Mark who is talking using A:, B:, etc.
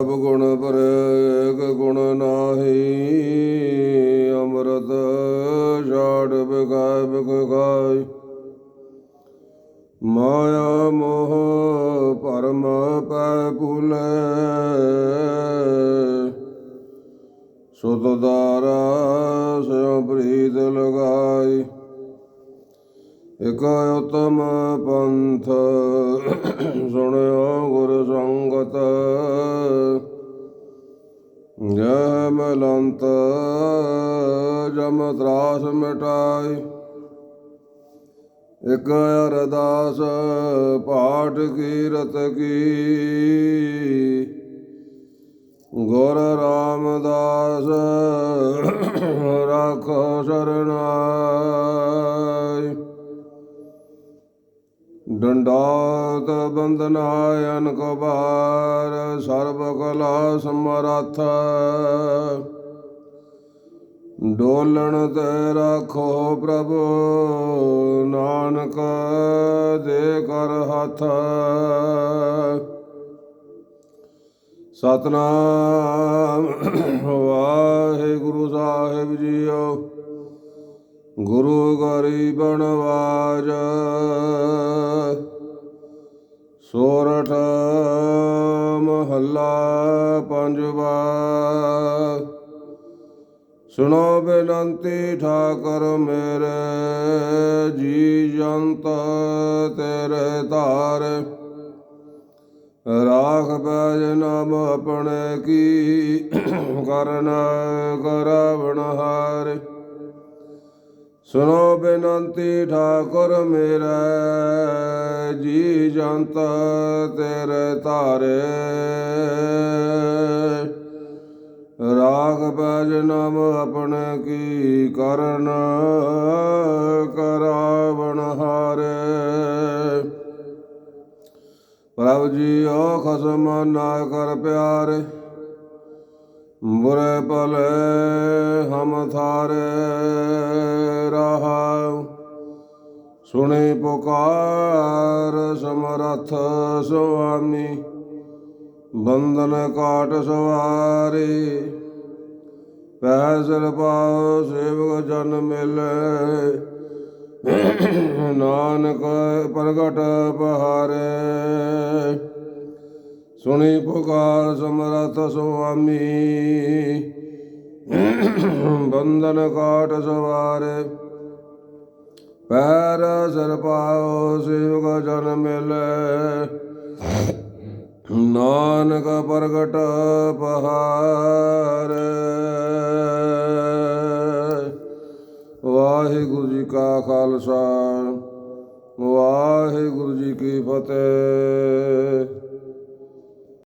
A: ਸਭ ਗੁਣ ਪਰੇਕ ਗੁਣ ਨਾਹੀ, ਅੰਮ੍ਰਿਤ ਛਾੜ ਬਿਕਾਇ ਬਿਕਾਇ ਮਾਇਆ ਮੋਹ ਪਰਮ ਪੈ ਭੁਲੇ, ਸੁਤ ਦਾਰਾ ਸਿਉ ਪ੍ਰੀਤ ਲਗਾਈ। ਇਕ ਉਤਮ ਪੰਥ। ਸੁਣਿਓ ਗੁਰ ਸੰਗਤ। ਜੈ ਮਲੰਤ, ਜਮ ਤਰਾਸ ਮਿਟਾਈ। ਇਕ ਅਰਦਾਸ ਪਾਠ ਕੀਰਤ ਕੀ। ਗੁਰ ਰਾਮਦਾਸ, ਰਾਖੋ ਸਰ ਡੰਡਾਤ ਬੰਦਨਾਇਨ ਕਬਾਰ ਸਰਬ ਕਲਾ ਸਮਰੱਥ। ਡੋਲਣ ਤੇ ਰਾਖੋ ਪ੍ਰਭੂ ਨਾਨਕ ਦੇ ਕਰ ਹੱਥ। ਸਤਨਾਮ ਵਾਹਿਗੁਰੂ ਸਾਹਿਬ ਜੀਓ। ਗੁਰੂ ਗਰੀਬ ਨਵਾਜ ਸੋਰਠ ਮਹੱਲਾ ਪੰਜਵਾ। ਸੁਣੋ ਬੇਨੰਤੀ ਠਾਕਰ ਮੇਰੇ, ਜੀ ਜੰਤ ਤੇਰੇ ਧਾਰ। ਰਾਖ ਬੈਜ ਨਾਮ ਆਪਣੇ ਕੀ ਕਰਨ, ਕਰਾਵਣ ਹਾਰ। ਸੁਣੋ ਬੇਨੰਤੀ ਠਾਕੁਰ ਮੇਰਾ, ਜੀ ਜੰਤ ਤੇਰੇ ਧਾਰੇ। ਰਾਗ ਬੈਜ ਨਾਮ ਆਪਣੇ ਕੀ ਕਰਨ, ਕਰਾਵਣ ਹਾਰੇ। ਪ੍ਰਭ ਜੀ ਓ ਖਸਮ ਨਾ ਕਰ ਪਿਆਰੇ। ਬੁਰੇ ਪਲ ਹਮ ਥਾਰੇ ਰਹਾਉ ਸੁਣੇ ਪੁਕਾਰ ਸਮਰੱਥ ਸੁਆਮੀ, ਬੰਧਨ ਕਾਟ ਸਵਾਰੇ। ਪੈਸਲ ਪਾਉ ਸੇਵਕ ਜਨ ਮਿਲੇ, ਨਾਨਕ ਪ੍ਰਗਟ ਬਹਾਰੇ ਸੁਣੀ ਪੁਕਾਰ ਸਮਰਥ ਸੁਆਮੀ। ਬੰਧਨ ਕਾਟ ਸਵਾਰੇ। ਪੈਰ ਸਰ ਸ਼ਿਵ ਕਾ ਜਨ ਮਿਲੇ। ਨਾਨਕ ਪ੍ਰਗਟ ਪਹਾਰ। ਵਾਹਿਗੁਰੂ ਜੀ ਕਾ ਖਾਲਸਾ। ਵਾਹਿਗੁਰੂ ਜੀ ਕੀ ਫਤਿਹ।